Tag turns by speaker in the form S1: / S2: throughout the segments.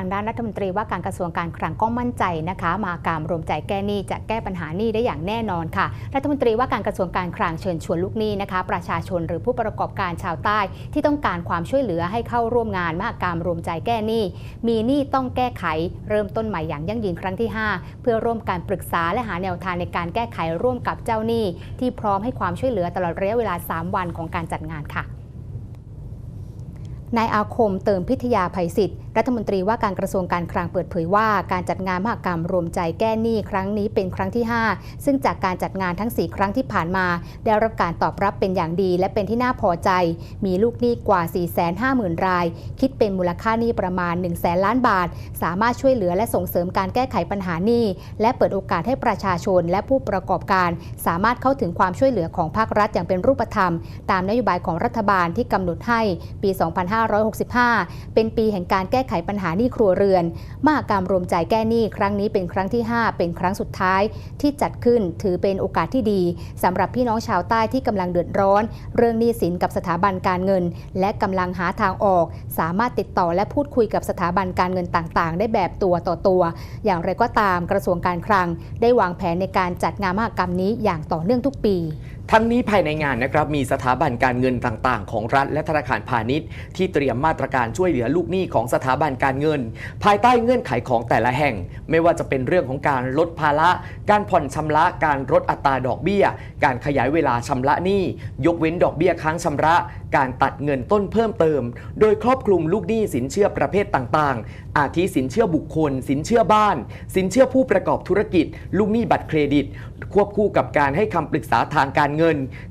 S1: างด้านรัฐมนตรีว่าการกระทรวงการคลังก็มั่นใจนะคะ มากามรวมใจแก้หนี้จะแก้ปัญหาหนี้ได้อย่างแน่นอนค่ะ รัฐมนตรีว่าการกระทรวงการคลังเชิญชวนลูกหนี้นะคะ ประชาชนหรือผู้ประกอบการชาวใต้ ที่ต้องการความช่วยเหลือให้เข้าร่วมงานมหกรรรวมใจแก้หนี้มีหนี้ต้องแก้ไข เริ่มต้นใหม่อย่างยั่งยืนครั้งที่ 5 เพื่อร่วมการปรึกษาและหาแนวทางในการแก้ไขร่วมกับเจ้าหนี้ ที่พร้อมให้ความช่วยเหลือตลอดระยะเวลา 3 วันของการจัดงานค่ะนายอาคมเติมพิทยาภัยศิษย์รัฐมนตรีว่าการกระทรวงการคลังเปิดเผยว่า การจัดงานมหกรรมรวมใจแก้หนี้ครั้งนี้เป็นครั้งที่ 5 ซึ่งจากการจัดงานทั้ง 4 ครั้งที่ผ่านมา ได้รับการตอบรับเป็นอย่างดี และเป็นที่น่าพอใจ มีลูกหนี้กว่า 450,000 ราย คิดเป็นมูลค่าหนี้ประมาณ 1 0 0 0 0 0ล้านบาท สามารถช่วยเหลือและส่งเสริมการแก้ไขปัญหาหนี้และเปิดโอกาสให้ประชาชนและผู้ประกอบการ สามารถเข้าถึงความช่วยเหลือของภาครัฐอย่างเป็นรูปธรรม ตามนโยบายของรัฐบาลที่กำหนดให้ปี 2565 เป็นปีแห่งการแก้ไขปัญหาหนี้ครัวเรือน มหกรรมรวมใจแก้หนี้ครั้งนี้เป็นครั้งที่ 5 เป็นครั้งสุดท้ายที่จัดขึ้นถือเป็นโอกาสที่ดีสำหรับพี่น้องชาวใต้ที่กำลังเดือดร้อน เรื่องหนี้สินกับสถาบันการเงิน และกำลังหาทางออก สามารถติดต่อและพูดคุยกับสถาบันการเงินต่างๆ ได้แบบตัวต่อตัว อย่างไรก็ตามกระทรวงการคลัง ได้วางแผนในการจัดงานมหกรรมนี้อย่างต่อเนื่องทุกปี
S2: ทั้งนี้ภายในงานนะครับมีสถาบันการเงินต่างๆ ของรัฐและธนาคารพาณิชย์ ที่เตรียมมาตรการช่วยเหลือลูกหนี้ของสถาบันการเงิน ภายใต้เงื่อนไขของแต่ละแห่ง ไม่ว่าจะเป็นเรื่องของการลดภาระ การผ่อนชำระการลดอัตราดอกเบี้ย การขยายเวลาชำระหนี้ยกเว้นดอกเบี้ยค้างชำระ การตัดเงินต้นเพิ่มเติม โดยครอบคลุมลูกหนี้สินเชื่อประเภทต่างๆ อาทิสินเชื่อบุคคล สินเชื่อบ้าน สินเชื่อผู้ประกอบธุรกิจ ลูกหนี้บัตรเครดิต ควบคู่กับการให้คำปรึกษาทางการเงิน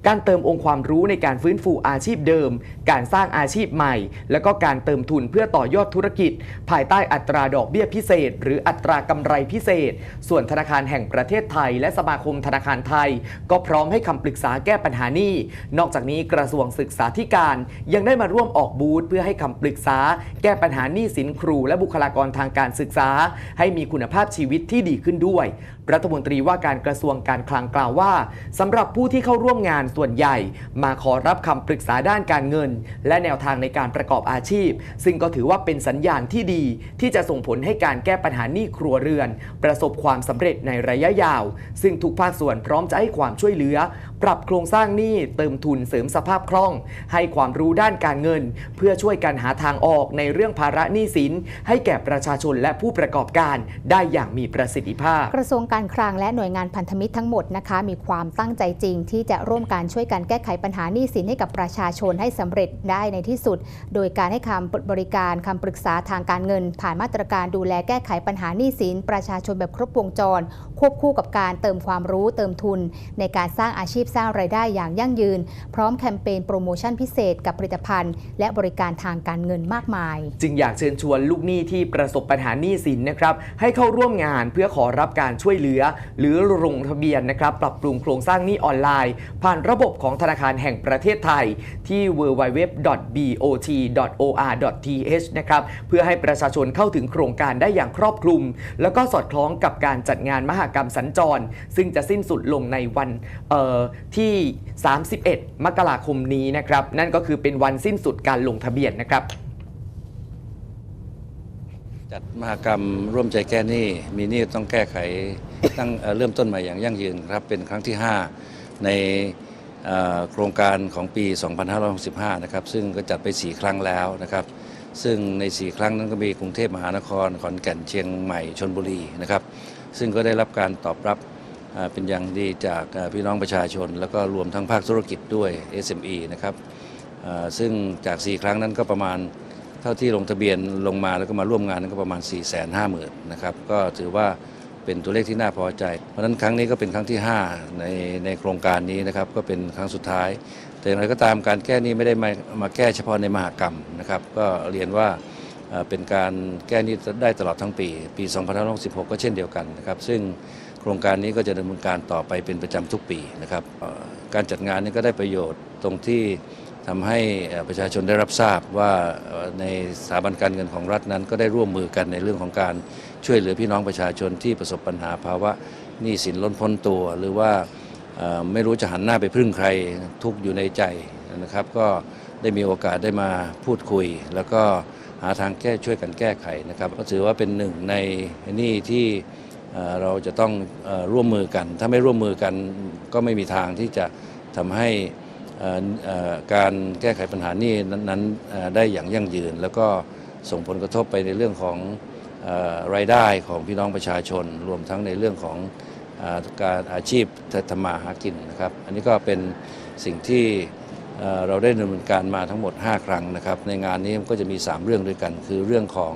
S2: การเติมองค์ความรู้ในการฟื้นฟูอาชีพเดิม การสร้างอาชีพใหม่ และก็การเติมทุนเพื่อต่อยอดธุรกิจ ภายใต้อัตราดอกเบี้ยพิเศษ หรืออัตรากำไรพิเศษ ส่วนธนาคารแห่งประเทศไทย และสมาคมธนาคารไทย ก็พร้อมให้คำปรึกษาแก้ปัญหานี้ นอกจากนี้กระทรวงศึกษาธิการยังได้มาร่วมออกบูธเพื่อให้คำปรึกษา แก้ปัญหาหนี้สินครู และบุคลากรทางการศึกษา ให้มีคุณภาพชีวิตที่ดีขึ้นด้วย รัฐมนตรีว่าการกระทรวงการคลังกล่าวว่าสำหรับผู้ที่เข้าร่วมงานส่วนใหญ่ มาขอรับคำปรึกษาด้านการเงิน และแนวทางในการประกอบอาชีพ ซึ่งก็ถือว่าเป็นสัญญาณที่ดี ที่จะส่งผลให้การแก้ปัญหาหนี้ครัวเรือน ประสบความสำเร็จในระยะยาว ซึ่งทุกภาคส่วนพร้อมจะให้ความช่วยเหลือ ปรับโครงสร้างหนี้เติมทุนเสริมสภาพคล่อง ให้ความรู้ด้านการเงิน เพื่อช่วยกันหาทางออกในเรื่องภาระหนี้สิน ให้แก่ประชาชนและผู้ประกอบการได้อย่างมีประสิทธิภาพ
S1: กระทรวงการคลังและหน่วยงานพันธมิตรทั้งหมดนะคะ มีความตั้งใจจริง ที่จะร่วมการช่วยกันแก้ไขปัญหาหนี้สินให้กับประชาชนให้สำเร็จได้ในที่สุด โดยการให้คำบริการคำปรึกษาทางการเงิน ผ่านมาตรการดูแลแก้ไขปัญหาหนี้สิน ประชาชนแบบครบวงจร ควบคู่กับการเติมความรู้เติมทุน ในการสร้างอาชีพสร้างรายได้อย่างยั่งยืน พร้อมแคมเปญโปรโมชั่นพิเศษกับผลิตภัณฑ์ และบริการทางการเงินมากมาย
S2: จึงอยากเชิญชวนลูกหนี้ที่ประสบปัญหาหนี้สินนะครับให้เข้าร่วมงานเพื่อขอรับการช่วยเหลือ หรือลงทะเบียนนะครับปรับปรุงโครงสร้างหนี้ออนไลน์ ผ่านระบบของธนาคารแห่งประเทศไทย ที่ www.bot.or.th นะครับเพื่อให้ประชาชนเข้าถึงโครงการได้อย่างครอบคลุม แล้วก็สอดคล้องกับการจัดงานมหกรรมสัญจร ซึ่งจะสิ้นสุดลงในวันเอ่อที่ 31 มกราคมนี้นะครับ นั่นก็คือเป็นวันสิ้นสุดการลงทะเบียนนะครับ
S3: จัดมหกรรมร่วมใจแก้หนี้มีหนี้ต้องแก้ไขตั้งเริ่มต้นใหม่อย่างยั่งยืนครับ เป็นครั้งที่ 5 ในโครงการของปี 2565 นะครับ ซึ่งก็จัดไป 4 ครั้งแล้วนะครับ ซึ่งใน 4 ครั้งนั้นก็มีกรุงเทพมหานคร ขอนแก่น เชียงใหม่ ชนบุรีนะครับ ซึ่งก็ได้รับการตอบรับ เป็นอย่างดีจากพี่น้องประชาชน แล้วก็รวมทั้งภาคธุรกิจด้วย SME นะครับซึ่งจาก 4 ครั้งนั้นก็ประมาณเท่าที่ลงทะเบียนลงมาแล้วก็มาร่วมงานนั้นก็ประมาณ 4 5 0 0 0 0นะครับก็ถือว่าเป็นตัวเลขที่น่าพอใจ เพราะฉะนั้นครั้งนี้ก็เป็นครั้งที่ 5 ในในโครงการนี้นะครับก็เป็นครั้งสุดท้าย แต่อย่างไรก็ตามการแก้นี้ไม่ได้มามาแก้เฉพาะในมหากรรมนะครับก็เรียนว่าเป็นการแก้นี้ได้ตลอดทั้งปี ปี 2566 ก็เช่นเดียวกันนะครับซึ่ง โครงการนี้ก็จะดำเนินการต่อไปเป็นประจำทุกปีนะครับการจัดงานนี้ก็ได้ประโยชน์ตรงที่ทำให้ประชาชนได้รับทราบว่าในสถาบันการเงินของรัฐนั้น ก็ได้ร่วมมือกันในเรื่องของการช่วยเหลือพี่น้องประชาชนที่ประสบปัญหาภาวะหนี้สินล้นพ้นตัว หรือว่าไม่รู้จะหันหน้าไปพึ่งใครทุกอยู่ในใจนะครับ ก็ได้มีโอกาสได้มาพูดคุย แล้วก็หาทางแก้ช่วยกันแก้ไขนะครับ ก็ถือว่าเป็นหนึ่งในหนี่ที่ เราจะต้องร่วมมือกัน ถ้าไม่ร่วมมือกันก็ไม่มีทางที่จะทำให้การแก้ไขปัญหานี้นั้นได้อย่างยั่งยืน แล้วก็ส่งผลกระทบไปในเรื่องของรายได้ของพี่น้องประชาชน รวมทั้งในเรื่องของการอาชีพทำมาหากินนะครับ อันนี้ก็เป็นสิ่งที่เอ่อเราได้ดำเนินการมาทั้งหมด 5 ครั้งนะครับ ในงานนี้ก็จะมี 3 เรื่องด้วยกัน คือเรื่องของ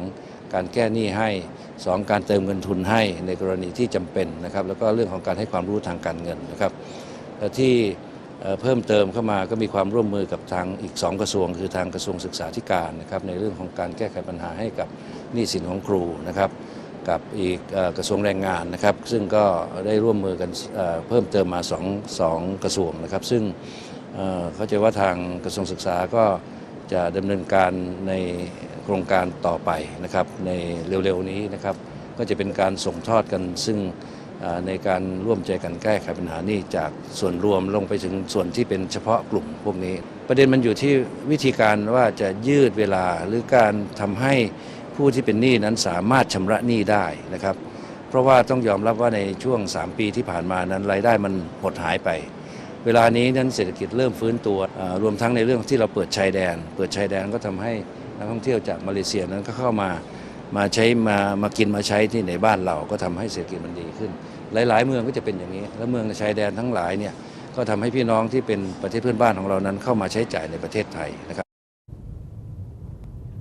S3: การแก้หนี้ให้ 2 การเติมเงินทุนให้ในกรณีที่จำเป็นนะครับแล้วก็เรื่องของการให้ความรู้ทางการเงินนะครับและที่เพิ่มเติมเข้ามาก็มีความร่วมมือกับทางอีก 2 กระทรวง คือทางกระทรวงศึกษาธิการนะครับในเรื่องของการแก้ไขปัญหาให้กับหนี้สินของครูนะครับกับอีกกระทรวงแรงงานนะครับ ซึ่งก็ได้ร่วมมือกันเพิ่มเติมมา2องสองกระทรวงนะครับ ซึ่งเข้าใจว่าทางกระทรวงศึกษาก็จะดำเนินการใน โครงการต่อไปนะครับในเร็วๆนี้นะครับก็จะเป็นการส่งทอดกันซึ่งในการร่วมใจกันแก้ไขปัญหานี้จากส่วนรวมลงไปถึงส่วนที่เป็นเฉพาะกลุ่มพวกนี้ ประเด็นมันอยู่ที่วิธีการว่าจะยืดเวลาหรือการทำให้ผู้ที่เป็นหนี้นั้นสามารถชำระหนี้ได้นะครับ เพราะว่าต้องยอมรับว่าในช่วง 3 ปีที่ผ่านมานั้นรายได้มันหดหายไป เวลานี้นั้นเศรษฐกิจเริ่มฟื้นตัวรวมทั้งในเรื่องที่เราเปิดชายแดน เปิดชายแดนก็ทำให้ นักท่องเที่ยวจากมาเลเซียนั้นก็เข้ามามาใช้มามากินมาใช้ที่ในบ้านเราก็ทำให้เศรษฐกิจมันดีขึ้น หลาย ๆ เมืองก็จะเป็นอย่างนี้ แล้วเมืองในชายแดนทั้งหลายเนี่ยก็ทำให้พี่น้องที่เป็นประเทศเพื่อนบ้านของเรานั้นเข้ามาใช้จ่ายในประเทศไทยนะครับ